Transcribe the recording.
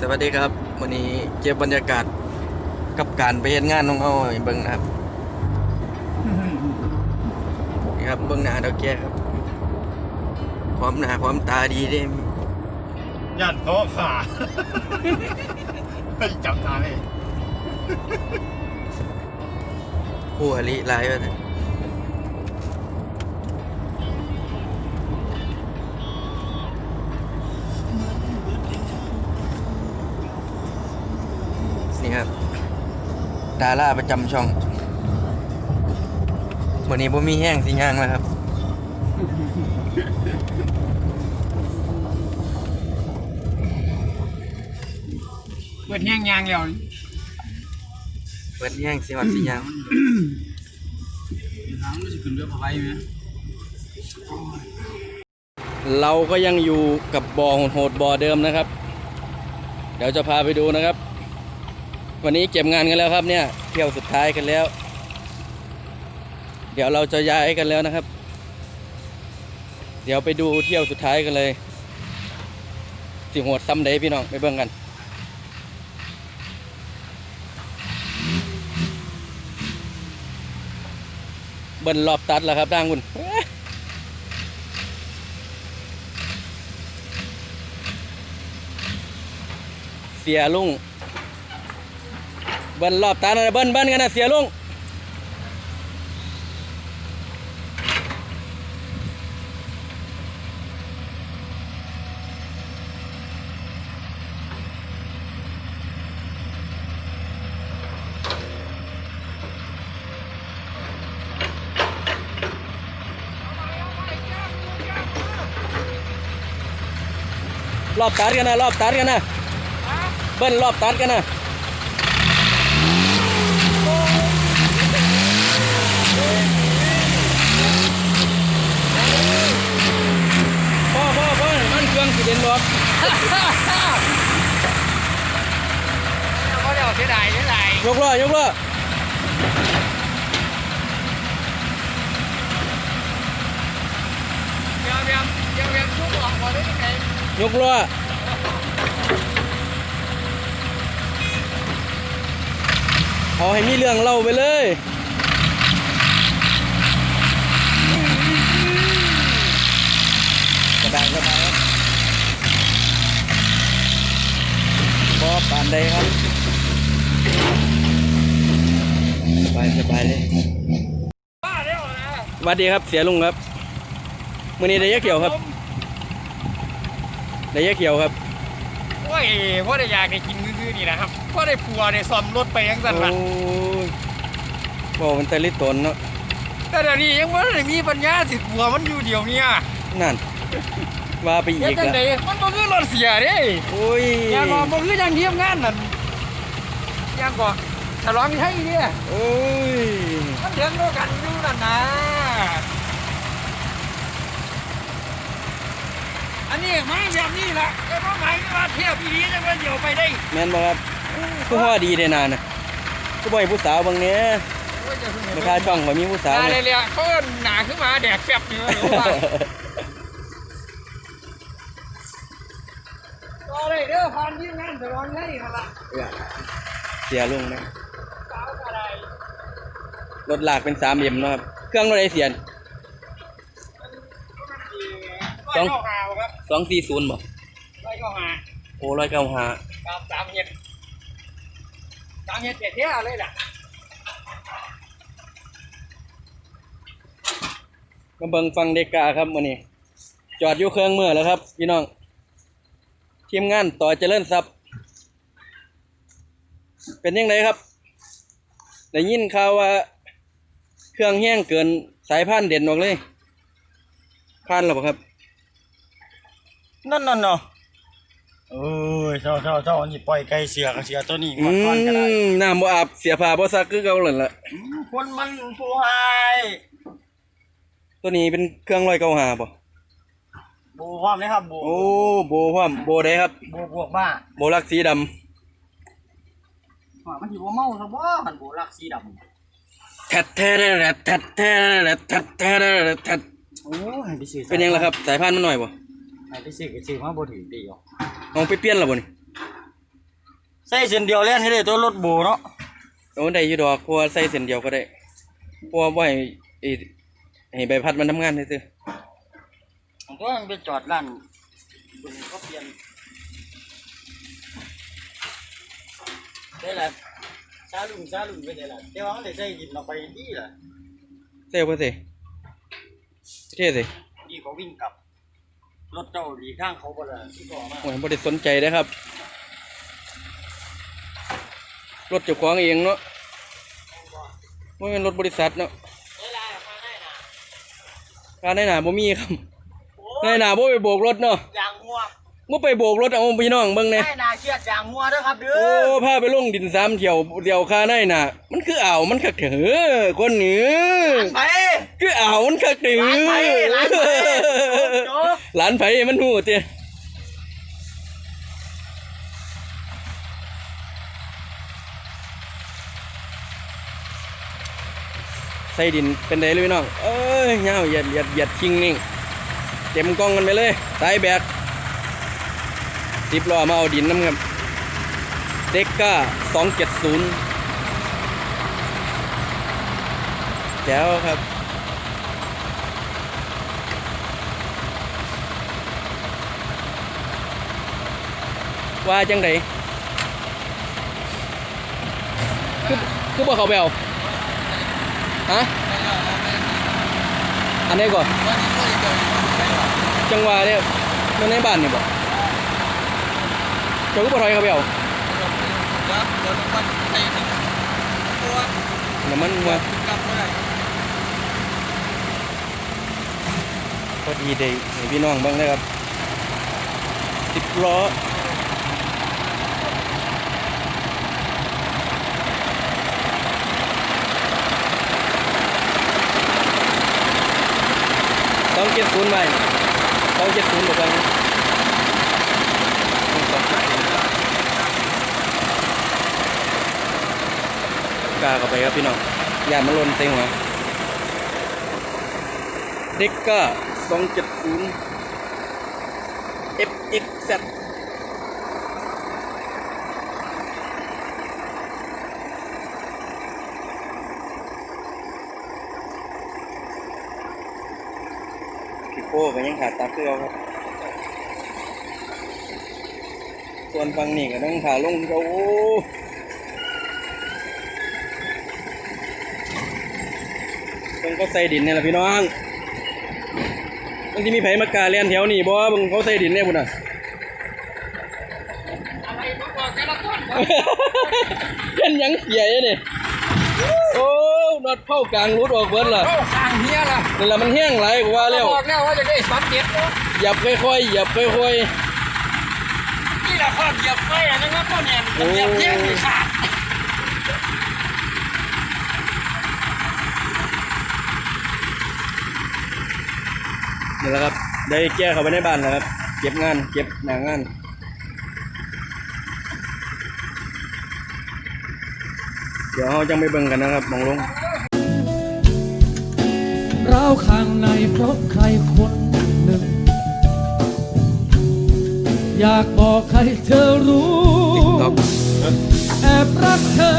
สวัสดีครับ วันนี้เก็บบรรยากาศกับการไปเห็นงานของเขาให้เบิ่งนะครับนี่ครับเบิ่งหน้าดอกแก้ครับความหน้าความตาดีเด้ย่านเขาขาไม่จำทางเลยผู้อริหลายว่าแต่นี่ ครับดาราประจำช่องวันนี้ผมมีแห้งสิย่างแล้วครับเปิดแย่งยางแล้วเปิดแห้งสิวัดสิย่างน้ำมันจะขึ้นเรือพะไว้ไหมเราก็ยังอยู่กับบอโหดๆบอเดิมนะครับ เดี๋ยวจะพาไปดูนะครับ วันนี้เก็บงานกันแล้วครับเนี่ยเที่ยวสุดท้ายกันแล้ว เดี๋ยวเราจะย้ายกันแล้วนะครับ เดี๋ยวไปดูเที่ยวสุดท้ายกันเลยสิโหดซ้ำใดพี่น้องไปเบิ่งกันเบิ้ลรอบตัดแล้วครับทางคุณเสียลุง เบิ้ลรอบตานะเบิ้ลเบิ้ลกันนะเสียลุงรอบตัดกันนะรอบตัดกันนะเบิ้ลรอบตัดกันนะพ่อพ่อพ่อมันเค รื่องสิเด่นบ่เขาเดี๋ยวเสียดายเสียดายยกล้อยกล้อเดี๋ยวเดี๋ยวเดี๋ยวเดี๋ยวทุกออกมาได้ยังไงยกล้อเอาให้มีเรื่องเล่าไปเลยสบายสบายครับบอ ปานใดครับ สบายสบายเลยบ้าแล้วนะสวัสดีครับเสียลุงครับมือนี้ได้ยะเขียวครับได้ยะเขียวครับโอ้ยพ่อได้อยากได้กินมื้อๆนี่นะครับพ่อได้ปัวได้ซ่อมรถไปยังสั่นละโอ้ยบอกมันแต่ลิตนเนาะแต่เดี๋ยวนี้ยังไม่ได้มีปัญญาสิปัวมันอยู่เดียวเนี่ยนั่น ว่าไปเฮ็อีดกจังแล้วไดมันบ่คือรถเสียเด้โอ้ยยังก็บ่คือยังเทียมงานนั่นยังก็ฉลองไทยเนี่ยโอ้ยมันเถียงโลกันอยู่นั่นนะอันนี้มาแบบนี้แหละแต่ว่าหมายว่าเทียบอีดีจะมาเดี่ยวไปได้แม่นบ่ครับคือว่าดีได้นานนะก็บ่ให้ผู้สาวบางเนี้ยโอ้ยจะเพิ่งเห็นราคาช่องบ่มีผู้สาวอะไรเลยเลยเขาเอิ้นหนาขึ้นมาแดกแฟบอยู่ รู้ป่ะก็เลยเด้อพันที่งานฉลองไทยนั่นล่ะเสียลุงนะสาวอะไรรถลากเป็นสามเอ็มเนาะครับเครื่องรถไอเสียนร้อยเก้าหาบ่ครับสองสี่ศูนย์บ่ร้อยเก้าหาโอ้ร้อยเก้าห้าตามสามเฮ็ดสามเฮ็ดเท่ๆเลยล่ะมาเบิ่งฟังเดกาครับมื้อนี้จอดอยู่เครื่องเมื่อแล้วครับพี่น้อง ทีมงานต่อเจริญทรัพย์ เป็นยังไงครับได้ยินข่าวว่า เครื่องแห้งเกินสายพันธุ์เด่นออกเลยพันหรอเปล่าครับนั่นนั่นเนาะเอ้ยเจ้าเจ้าเจ้าอันนี้ปล่อยไก่เสือกับเสือตัวนี้อืมาก่อนก็ได้มน้ำบ่อาบเสียผ้าบ่ซักคือเก่าหล่นละคนมันผู้หายตัวนี้เป็นเครื่องร้อยเก้าหาป่ะ บูความนะครับบูโอ้โบพร้อมโบได้ครับ บูบวกบ้าโบลักสีดว่ามันอยู่บ่เมาซะบ่คันบูรักสีดำำแทดแทดแทดแทดแทดแทดแทดโอ้ยไปซื้อเป็นยังล่ะครับ สายพันธุ์มันหน่อยป่ะให้ไปซื้อก็ซื้อมาบ่ถึงดีหรอกเอาไปเปลี่ยนและบ่นี่ใส่เส้นเดียวเล่นก็ได้ตัวรถโบเนาะโอ้ได้อยู่ดอกเพราะว่าใส่เส้นเดียวก็ได้เพราะว่าบ่ให้ไอ้ให้ใบพัดมันทำงานซื่อ ผมก็ไปจอดร้านบึงเขาเปลี่ยนได้แหละซาลุงซาลุงไปได้แหละแต่ว่ามันได้ใส่ดินออกไปดีล่ะๆใส่บ่สิเท่สิดีกว่าวิ่งกลับ รถเจ้าดีข้างเขาบ่ล่ะที่ต่อมาโอ้ยบ่ได้สนใจเด้อครับ รถเจ้าของเองเนาะบ่แม่นรถบริษัทเนาะเวลามาได้น่ะการในหน้าบ่มีครับ ในหน้าบ่ไปโบกรถเนาะยางงัวบ่ไปโบกรถเอาพี่น้องเบิ่งแหน่ได้น่าเชียดยางงัวเด้อครับเด้โอ้อพาไปลงดินสามเที่ยวเดียวค่าในน่ะมันคืออ่าวมันคักเถอะคนเหนือไปคืออ่าวมันคักเถอหลานไผหลานไผโจ๊กหลานไผมันหูเตี้ยใส่ดินเป็นไดเลยพี่น้อง เอ้ยเงาเหยียดเหยียดเหยียดชิงนิ่ง เต็มกล้องกันไปเลยสายแบกสิบล้อมาเอาดินน้ำครับเด็กก้าสองเจ็ดศูนย์แจ๋วครับว่าจังไดคือคือบ่เขาแบวฮะ อันนี้ก่อน จังหวะเนี่ยมันในบ้านนี่บ่เจ้าก็บ่ถอยเขาแบวน้ำมันว่าพอดีได้ให้พี่น้องบ้างนะครับสิบล้อสองเจ็ดศูนย์ใบสองเจ็ดศูนย์หมดแล้วกล้าเข้าไปครับพี่น้องอย่ามันหล่นเต็งหัวเด็กก้าสองเจ็ดศูนย์ FXZ พี่โป้ก็ยังขาดตาเกลือครับ ส่วนฝั่งนี้ก็ต้องขาลงเขาโอ้เพิ่งเขาใส่ดินเนี่ยแหละพี่น้องมันที่มีไผมากาเลียนแถวนี้บ่เบิ่งเขาใส่ดินเนี่ยพุ่นน่ะอะไรมาบอกกันละต้นเห็นหยังเสียอยู่นี่โอ้ นอดเข้ากลางรุดออกเบิดล่ะเข้าข้างเฮียล่ะนี่ละมันแห้งไหลายกว่าแล้วบอกแล้วว่าจะได้สอนเด็ดเนาะหยับค่อยๆหยับค่อยนี่แหละความเหยียบไฟอะนะครับพ่อเนี่ยมันเหยียบแย่งที่ขาดๆนี่แหละครับได้แก้เข้าไปในบ้านแล้วครับ เก็บงาน เก็บหนางานเดี๋ยวเราจังไปเบิ่งกันนะครับหมองลง ร้าวข้างในเพราะใครคนหนึ่ง อยากบอกให้เธอรู้ TikTok แอบรักเธอ